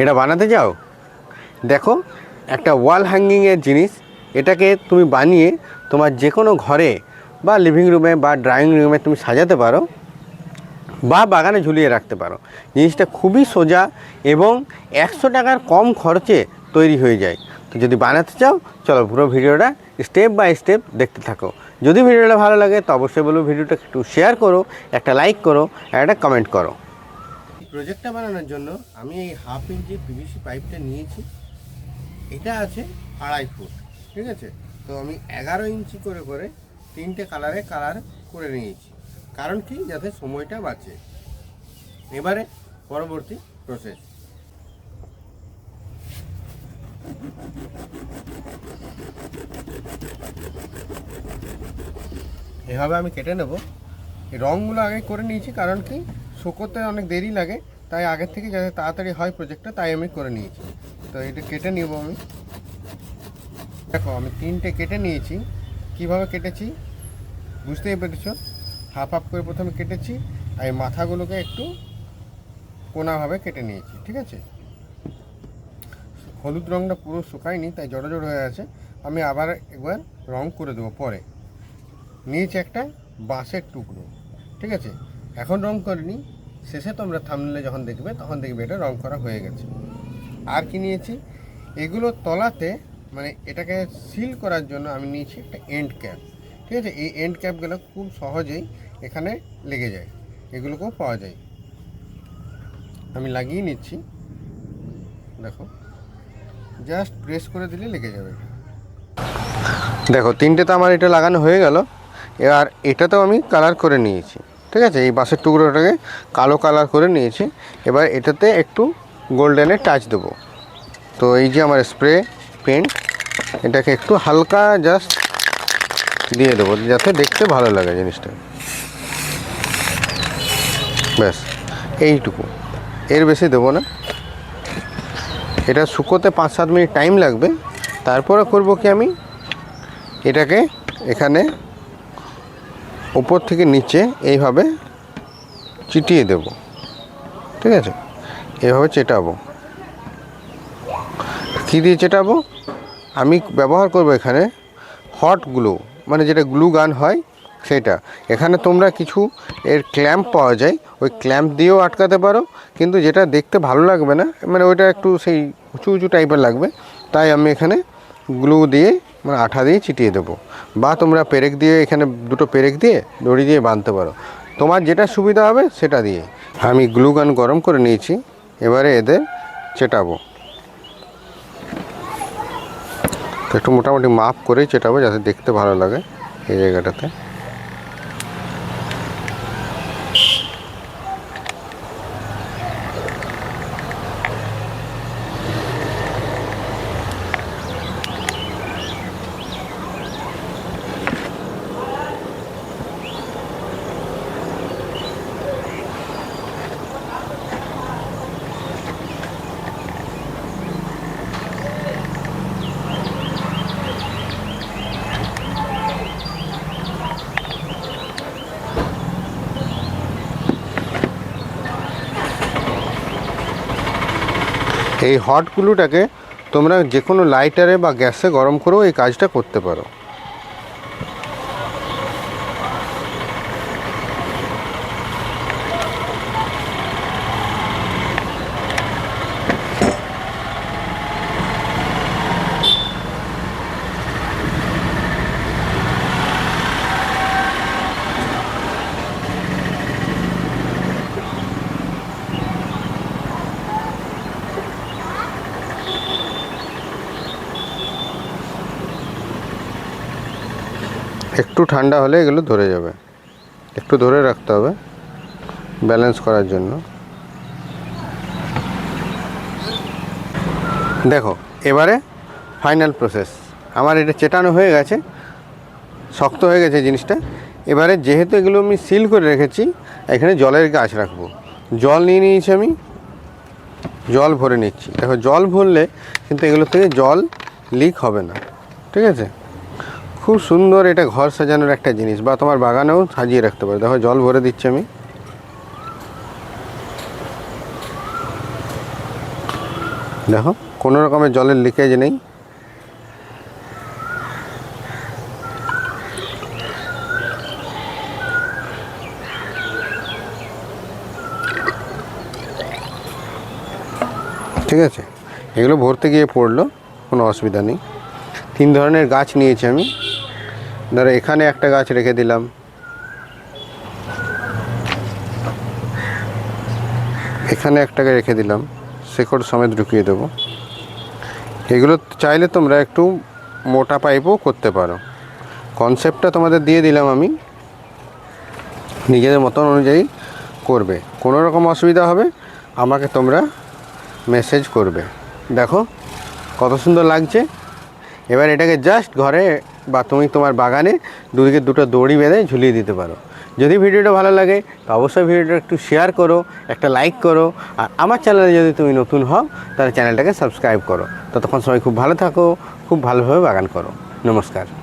এটা বানাতে যাও। দেখো, একটা ওয়াল হ্যাঙ্গিংয়ের জিনিস, এটাকে তুমি বানিয়ে তোমার যে কোনো ঘরে বা লিভিং রুমে বা ড্রয়িং রুমে তুমি সাজাতে পারো বা বাগানে ঝুলিয়ে রাখতে পারো। জিনিসটা খুবই সোজা এবং একশো টাকার কম খরচে তৈরি হয়ে যায়। তো যদি বানাতে চাও, চলো পুরো ভিডিওটা স্টেপ বাই স্টেপ দেখতে থাকো। যদি ভিডিওটা ভালো লাগে, তো অবশ্যই বলব ভিডিওটা একটু শেয়ার করো, একটা লাইক করো একটা কমেন্ট করো। প্রজেক্টটা বানানোর জন্য আমি এই হাফ ইঞ্চি পিভিসি পাইপটা নিয়েছি, এটা আছে আড়াই ফুট, ঠিক আছে? তো আমি এগারো ইঞ্চি করে করে তিনটে কালারে কালার করে নিয়েছি। কারণ কি? যাতে সময়টা বাঁচে। এবারে পরবর্তী প্রসেস এভাবে আমি কেটে নেব। রঙগুলো আগে করে নিয়েছি, কারণ কি? শুকোতে অনেক দেরি লাগে, তাই আগের থেকে যাতে তাড়াতাড়ি হয় প্রজেক্টটা তাই আমি করে নিয়েছি। তো এটা কেটে নিব আমি। দেখো, আমি তিনটে কেটে নিয়েছি। কীভাবে কেটেছি? বুঝতেই পেরেছ? হাফ হাফ করে প্রথমে কেটেছি, আর এই মাথাগুলোকে একটু কোনাভাবে কেটে নিয়েছি, ঠিক আছে? হলুদ রঙটা পুরো শুকায়নি, তাই জড়ো জড়ো হয়ে আছে। আমি আবার একবার রং করে দেবো পরে। নিয়েছি একটা বাঁশের টুকরো, ঠিক আছে? এখন রং করিনি, শেষে তোমরা থামলে যখন দেখবে, তখন দেখবে এটা রং করা হয়ে গেছে। আর কি নিয়েছি? এগুলো তলাতে মানে এটাকে সিল করার জন্য আমি নিয়েছি একটা এন্ড ক্যাপ ঠিক আছে? এই এন্ড ক্যাপগুলো খুব সহজেই এখানে লেগে যায়। এগুলোকেও পাওয়া যায়। আমি লাগিয়ে নিচ্ছি। দেখো জাস্ট প্রেস করে দিলে লেগে যাবে। দেখো, তিনটে তো আমার এটা লাগানো হয়ে গেল। এবার এটাতেও আমি কালার করে নিয়েছি। ঠিক আছে? এই বাঁশের টুকরোটাকে কালো কালার করে নিয়েছি। এবার এটাতে একটু গোল্ডেনের টাচ দেবো। তো এই যে আমার স্প্রে পেন্ট এটাকে একটু হালকা জাস্ট দিয়ে দেবো, যাতে দেখতে ভালো লাগে জিনিসটা। ব্যাস, এইটুকু। এর বেশি দেবো না। এটা শুকোতে পাঁচ সাত মিনিট টাইম লাগবে। তারপরে করব কি আমি? এটাকে এখানে উপর থেকে নিচে এইভাবে চিটিয়ে দেব। ঠিক আছে? এইভাবে চেটাবো। কী দিয়ে চেটাবো? আমি ব্যবহার করব এখানে হট গ্লু মানে যেটা গ্লু গান হয়, সেটা। এখানে তোমরা কিছু এর ক্ল্যাম্প পাওয়া যায়, ওই ক্ল্যাম্প দিয়েও আটকাতে পারো, কিন্তু যেটা দেখতে ভালো লাগবে না মানে ওইটা একটু সেই উঁচু উঁচু টাইপের লাগবে, তাই আমি এখানে গ্লু দিয়ে মানে আঠা দিয়ে চিটিয়ে দেবো। বা তোমরা পেরেক দিয়ে এখানে দুটো পেরেক দিয়ে দড়ি দিয়ে বাঁধতে পারো। তোমার যেটা সুবিধা হবে সেটা দিয়ে। আমি গ্লুগান গরম করে নিয়েছি, এবারে এদের চেটাবো। একটু মোটামুটি মাপ করেই চেটাবো যাতে দেখতে ভালো লাগে এই জায়গাটাতে। এই হট গ্লুটাকে তোমরা যে কোনো লাইটারে বা গ্যাসে গরম করেও এই কাজটা করতে পারো। একটু ঠান্ডা হলে এগুলো ধরে যাবে। একটু ধরে রাখতে হবে ব্যালেন্স করার জন্য। দেখো, এবারে ফাইনাল প্রসেস আমার এটা চেটানো হয়ে গেছে, শক্ত হয়ে গেছে জিনিসটা। এবারে যেহেতু এগুলো আমি সিল করে রেখেছি, এখানে জলের গাছ রাখব। জল নিয়ে নিয়েছি আমি, জল ভরে নিচ্ছি। দেখো, জল ভরলে কিন্তু এগুলো থেকে জল লিক হবে না, ঠিক আছে? খুব সুন্দর এটা ঘর সাজানোর একটা জিনিস। বা তোমার বাগানেও সাজিয়ে রাখতে পারো। দেখো, জল ভরে দিচ্ছি আমি। দেখো, কোনো রকমের জলের লিকেজ নেই। ঠিক আছে? এগুলো ভরতে গিয়ে পড়ল, কোনো অসুবিধা নেই। তিন ধরনের গাছ নিয়েছি আমি। ধরো এখানে একটা গাছ রেখে দিলাম। এখানে একটাকে রেখে দিলাম, শেকড় সমেত ঢুকিয়ে দেবো। এগুলো চাইলে তোমরা একটু মোটা পাইপও করতে পারো। কনসেপ্টটা তোমাদের দিয়ে দিলাম আমি। নিজেদের মতন অনুযায়ী করবে। কোনো রকম অসুবিধা হবে, আমাকে তোমরা মেসেজ করবে। দেখো, কত সুন্দর লাগছে। এবার এটাকে জাস্ট ঘরে বা তুমি তোমার বাগানে দুদিকে দুটো দড়ি বেঁধে ঝুলিয়ে দিতে পারো। যদি ভিডিওটা ভালো লাগে, তো অবশ্যই ভিডিওটা একটু শেয়ার করো, একটা লাইক করো, আর আমার চ্যানেলে যদি তুমি নতুন হও, তাহলে চ্যানেলটাকে সাবস্ক্রাইব করো। ততক্ষণ সবাই খুব ভালো থাকো, খুব ভালোভাবে বাগান করো। নমস্কার।